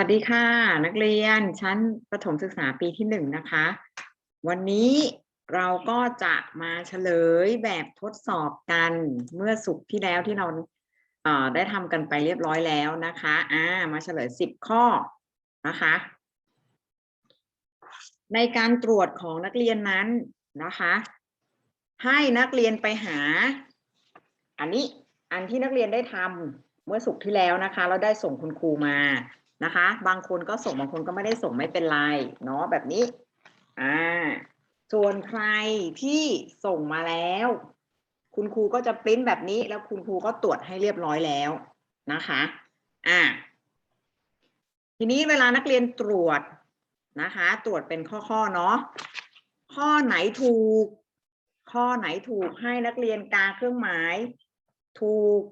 วัสดีค่ะ นักเรียนชั้นประถมศึกษาปีที่หนึ่งนะคะ วันนี้เราก็จะมาเฉลยแบบทดสอบกันเมื่อสุกที่แล้วที่เราเได้ทำกันไปเรียบร้อยแล้วนะคะอ่ามาเฉลยสิบข้อนะคะ ในการตรวจของนักเรียนนั้นนะคะ ให้นักเรียนไปหา อันนี้อันที่นักเรียนได้ทำเมื่อสุกที่แล้วนะคะ เราได้ส่งคุณครูมา นะคะ บางคนก็ส่งบางคนก็ไม่ได้ส่งไม่เป็นไรเนาะแบบนี้อ่าส่วนใครที่ส่งมาแล้ว คุณครูก็จะปริ้นแบบนี้แล้วคุณครูก็ตรวจให้เรียบร้อยแล้วนะคะอ่าทีนี้เวลานักเรียนตรวจนะคะ ตรวจเป็นข้อๆเนาะข้อไหนถูก ข้อไหนถูกให้นักเรียนกาเครื่องหมาย ถูก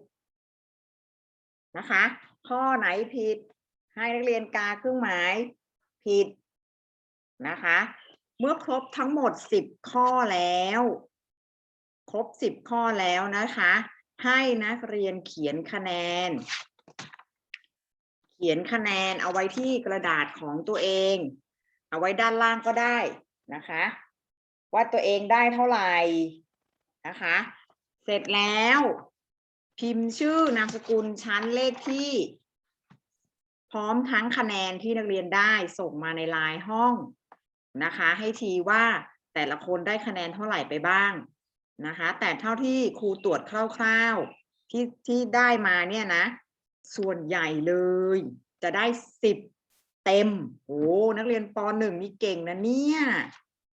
นะคะ ข้อไหนผิด ให้นักเรียนกาเครื่องหมายผิดนะคะ เมื่อครบทั้งหมดสิบข้อแล้ว ครบสิบข้อแล้วนะคะ ให้นักเรียนเขียนคะแนน เขียนคะแนนเอาไว้ที่กระดาษของตัวเอง เอาไว้ด้านล่างก็ได้นะคะ ว่าตัวเองได้เท่าไหร่นะคะ เสร็จแล้ว พิมพ์ชื่อนามสกุลชั้นเลขที่ พร้อมทั้งคะแนนที่นักเรียนได้ส่งมาในไลน์ห้องนะคะ ให้ทีว่าแต่ละคนได้คะแนนเท่าไหร่ไปบ้างนะคะ แต่เท่าที่ครูตรวจคร่าวๆที่ที่ได้มาเนี่ยนะ ส่วนใหญ่เลย จะได้สิบเต็มโอ้นักเรียนปหนึ่งนี่เก่งนะเนี่ย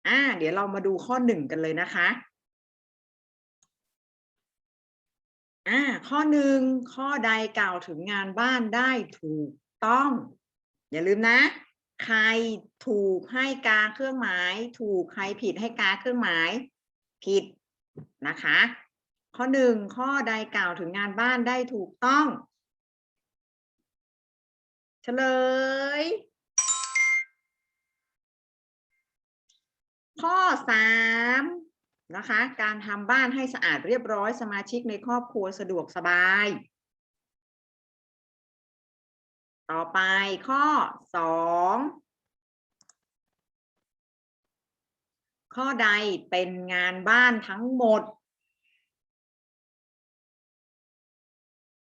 อ่าเดี๋ยวเรามาดูข้อหนึ่งกันเลยนะคะอ่าข้อหนึ่งข้อใดกล่าวถึงงานบ้านได้ถูก ต้อง อย่าลืมนะ ใครถูกให้กาเครื่องหมาย ถูกใครผิดให้กาเครื่องหมาย ผิดนะคะ ข้อหนึ่งข้อใดกล่าวถึงงานบ้านได้ถูกต้องเฉลย ข้อสามนะคะ การทำบ้านให้สะอาดเรียบร้อยสมาชิกในครอบครัวสะดวกสบาย ต่อไปข้อสองข้อใดเป็นงานบ้านทั้งหมด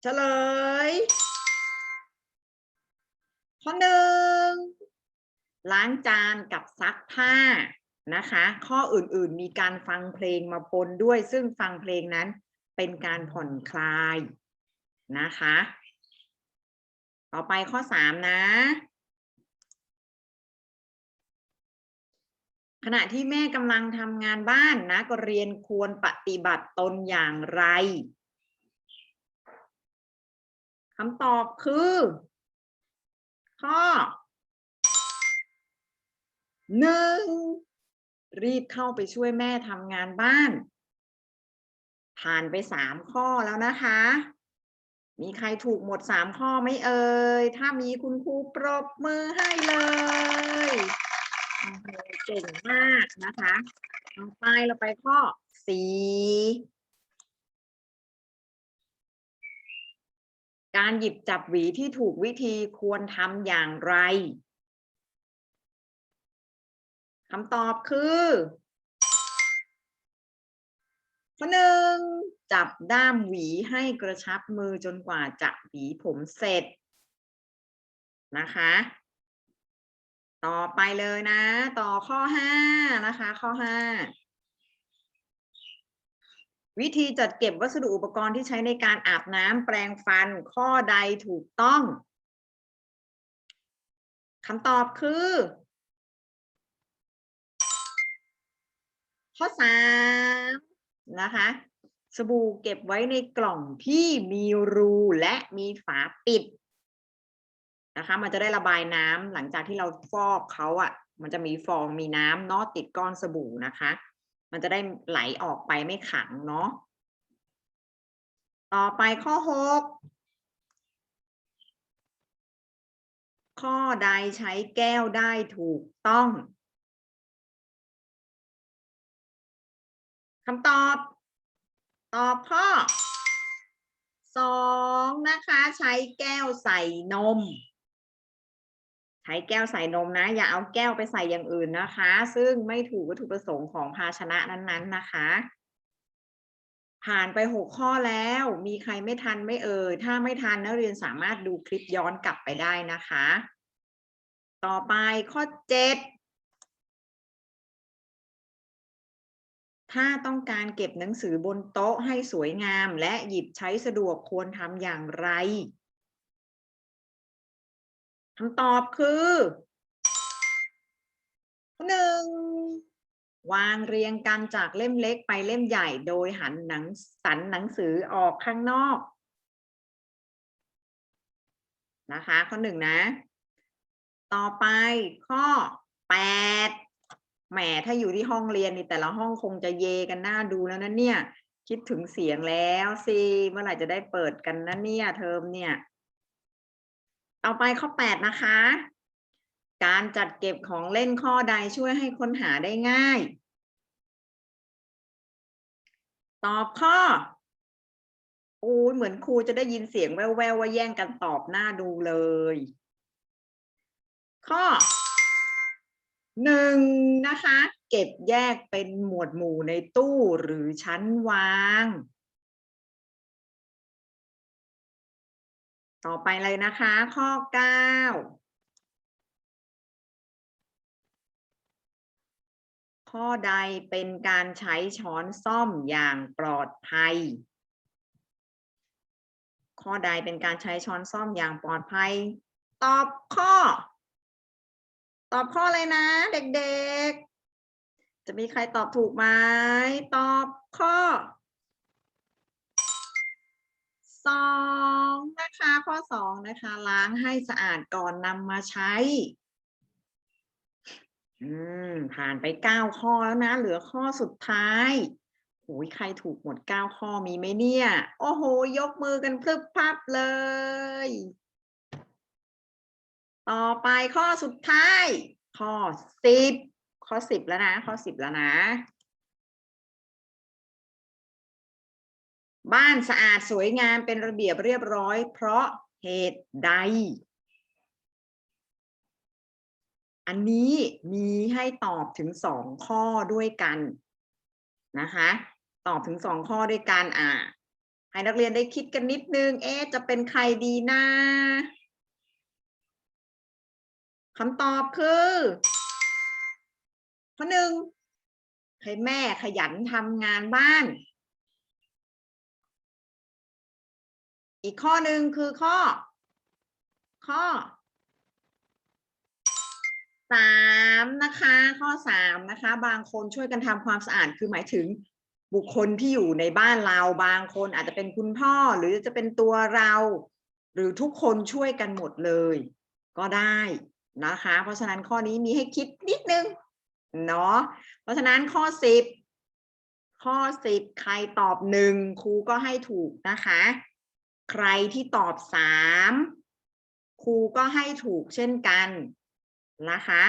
เฉลย ข้อหนึ่งล้างจานกับซักผ้านะคะ ข้ออื่นๆมีการฟังเพลงมาปนด้วย ซึ่งฟังเพลงนั้นเป็นการผ่อนคลายนะคะ ต่อไปข้อสามนะ ขณะที่แม่กำลังทำงานบ้านนะก็เรียนควรปฏิบัติตนอย่างไรคำตอบคือ ข้อหนึ่งรีบเข้าไปช่วยแม่ทำงานบ้าน ผ่านไปสามข้อแล้วนะคะ มีใครถูกหมดสามข้อไหมเอ่ย ถ้ามีคุณครูปรบมือให้เลยเก่งมากนะคะต่อไปเราไปข้อสี่การหยิบจับหวีที่ถูกวิธีควรทำอย่างไรคำตอบคือ ข้อหนึ่งจับด้ามหวีให้กระชับมือจนกว่าจะหวีผมเสร็จนะคะ ต่อไปเลยนะ ต่อข้อห้านะคะ ข้อห้าวิธีจัดเก็บวัสดุอุปกรณ์ที่ใช้ในการอาบน้ำแปรงฟันข้อใดถูกต้องคำตอบคือ ข้อสาม นะคะสบู่เก็บไว้ในกล่องที่มีรูและมีฝาปิดนะคะมันจะได้ระบายน้ำหลังจากที่เราฟอกเขาอะ่ะ มันจะมีฟองมีน้ำเนาะติดก้อนสบู่นะคะ มันจะได้ไหลออกไปไม่ขังเนาะต่อไปข้อหกข้อใดใช้แก้วได้ถูกต้อง คำตอบ ตอบข้อสองนะคะ ใช้แก้วใส่นม ใช้แก้วใส่นมนะ อย่าเอาแก้วไปใส่อย่างอื่นนะคะ ซึ่งไม่ถูกวัตถุประสงค์ของภาชนะนั้นๆนะคะ ผ่านไปหกข้อแล้ว มีใครไม่ทันไม่เอ่ยถ้าไม่ทันนักเรียนสามารถดูคลิปย้อนกลับไปได้นะคะ ต่อไปข้อเจ็ด ถ้าต้องการเก็บหนังสือบนโต๊ะให้สวยงาม และหยิบใช้สะดวกควรทำอย่างไรคำตอบคือหนึ่งวางเรียงกันจากเล่มเล็กไปเล่มใหญ่โดยหันหนังสันหนังสือออกข้างนอก นะคะ ข้อหนึ่งนะ ต่อไปข้อแปด แหมถ้าอยู่ที่ห้องเรียนนี่แต่ละห้องคงจะเยกันหน้าดูแล้วนะเนี่ย คิดถึงเสียงแล้วสิเมื่อไหร่จะได้เปิดกันนะเนี่ยเทอมเนี่ย ต่อไปข้อแปดนะคะ การจัดเก็บของเล่นข้อใดช่วยให้ค้นหาได้ง่าย ตอบข้อโอ้เหมือนครูจะได้ยินเสียงแว่วๆว่าแย่งกันตอบหน้าดูเลย ข้อ หนึ่งนะคะ เก็บแยกเป็นหมวดหมู่ในตู้หรือชั้นวาง ต่อไปเลยนะคะ ข้อเก้าข้อใดเป็นการใช้ช้อนซ่อมอย่างปลอดภัย ข้อใดเป็นการใช้ช้อนซ่อมอย่างปลอดภัย ตอบข้อ ตอบข้อเลยนะ เด็กๆ จะมีใครตอบถูกไหมตอบข้อสองนะคะข้อสองนะคะ ล้างให้สะอาดก่อนนำมาใช้ อืม ผ่านไปเก้าข้อแล้วนะ เหลือข้อสุดท้ายโอ้ยใครถูกหมดเก้าข้อมีไหมเนี่ย โอ้โห ยกมือกันพลึบพับเลย ต่อไปข้อสุดท้าย ข้อสิบข้อสิบแล้วนะ ข้อสิบแล้วนะ บ้านสะอาดสวยงามเป็นระเบียบเรียบร้อย เพราะเหตุใด อันนี้มีให้ตอบถึงสองข้อด้วยกันนะคะ ตอบถึงสองข้อด้วยกันอ่าให้นักเรียนได้คิดกันนิดนึง เอ๊ะจะเป็นใครดีนะ คำตอบคือข้อหนึ่งให้แม่ขยันทำงานบ้าน อีกข้อหนึ่งคือข้อ ข้อสามนะคะ ข้อสามนะคะ บางคนช่วยกันทำความสะอาดคือหมายถึงบุคคลที่อยู่ในบ้านเราบางคนอาจจะเป็นคุณพ่อหรือจะเป็นตัวเรา หรือทุกคนช่วยกันหมดเลย ก็ได้ นะคะ เพราะฉะนั้นข้อนี้มีให้คิดนิดนึงเนาะเพราะฉะนั้นข้อสิบข้อสิบใครตอบหนึ่งครูก็ให้ถูกนะคะ ใครที่ตอบสามครูก็ให้ถูกเช่นกันนะคะ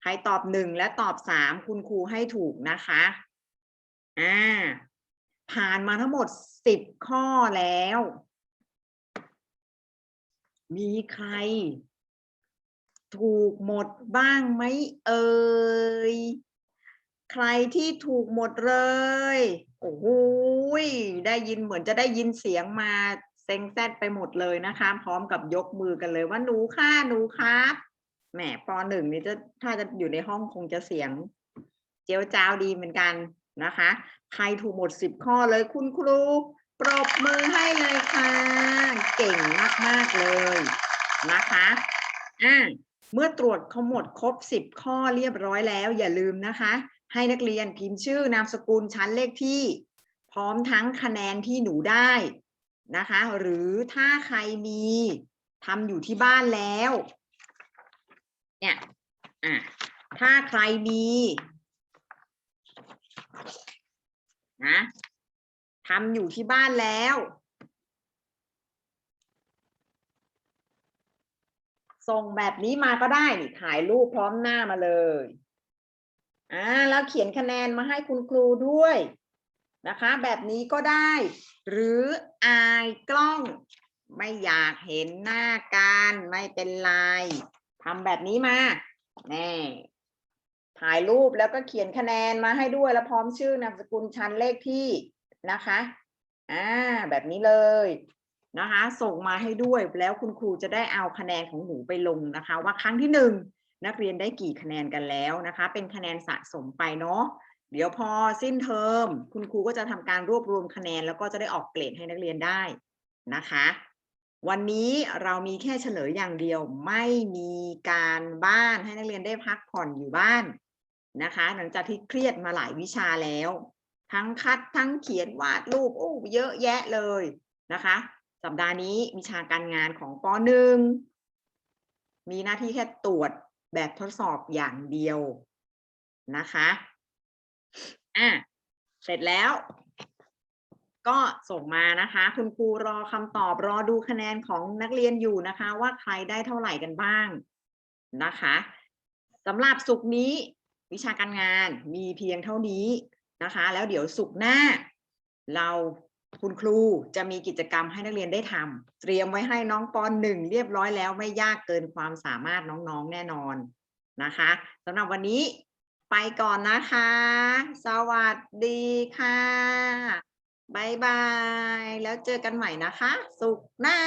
ใครตอบหนึ่งและตอบสามคุณครูให้ถูกนะคะอ่าผ่านมาทั้งหมดสิบข้อแล้ว มีใคร ถูกหมดบ้างไหมเอ่ยใครที่ถูกหมดเลย โอ้โหยได้ยินเหมือนจะได้ยินเสียงมาเซ็งแซดไปหมดเลยนะคะ พร้อมกับยกมือกันเลยว่าหนูค่ะหนูครับแหมปหนึ่งนี่จะถ้าจะอยู่ในห้องคงจะเสียง เจียวจ้าวดีเหมือนกันนะคะ ใครถูกหมดสิบข้อเลยคุณครู ปรบมือให้เลยค่ะ เก่งมาก ๆ เลยนะคะอ่า เมื่อตรวจเขาหมดครบสิบข้อเรียบร้อยแล้ว อย่าลืมนะคะ ให้นักเรียนพิมพ์ชื่อนามสกุลชั้นเลขที่ พร้อมทั้งคะแนนที่หนูได้นะคะ หรือถ้าใครมีทำอยู่ที่บ้านแล้ว เนี่ยอะถ้าใครมีนะทำอยู่ที่บ้านแล้ว ส่งแบบนี้มาก็ได้นี่ถ่ายรูปพร้อมหน้ามาเลยอ่าแล้วเขียนคะแนนมาให้คุณครูด้วยนะคะ แบบนี้ก็ได้ หรืออายกล้องไม่อยากเห็นหน้ากันไม่เป็นไรทำแบบนี้มาแน่ถ่ายรูปแล้วก็เขียนคะแนนมาให้ด้วยแล้วพร้อมชื่อนามสกุลชั้นเลขที่นะคะ อ่า แบบนี้เลย นะคะส่งมาให้ด้วยแล้วคุณครูจะได้เอาคะแนนของหนูไปลงนะคะ ว่าครั้งที่หนึ่งนักเรียนได้กี่คะแนนกันแล้วนะคะ เป็นคะแนนสะสมไปเนาะเดี๋ยวพอสิ้นเทอม คุณครูก็จะทำการรวบรวมคะแนน แล้วก็จะได้ออกเกรดให้นักเรียนได้นะคะ วันนี้เรามีแค่เฉลยอย่างเดียวไม่มีการบ้านให้นักเรียนได้พักผ่อนอยู่บ้านนะคะ หลังจากที่เครียดมาหลายวิชาแล้ว ทั้งคัดทั้งเขียนวาดรูปโอ้เยอะแยะเลยนะคะ สัปดาห์นี้วิชาการงานของปหนึ่งมีหน้าที่แค่ตรวจแบบทดสอบอย่างเดียวนะคะอะเสร็จแล้ว ก็ส่งมานะคะ คุณครูรอคำตอบรอดูคะแนนของนักเรียนอยู่นะคะ ว่าใครได้เท่าไหร่กันบ้างนะคะสำหรับสุกนี้วิชาการงานมีเพียงเท่านี้นะคะ แล้วเดี๋ยวสุกหน้า เรา คุณครูจะมีกิจกรรมให้นักเรียนได้ทำเตรียมไว้ให้น้องปอนหนึ่งเรียบร้อยแล้วไม่ยากเกินความสามารถน้องๆแน่นอนนะคะสำหรับวันนี้ไปก่อนนะคะ สวัสดีค่ะบายบาย แล้วเจอกันใหม่นะคะ สุขหน้า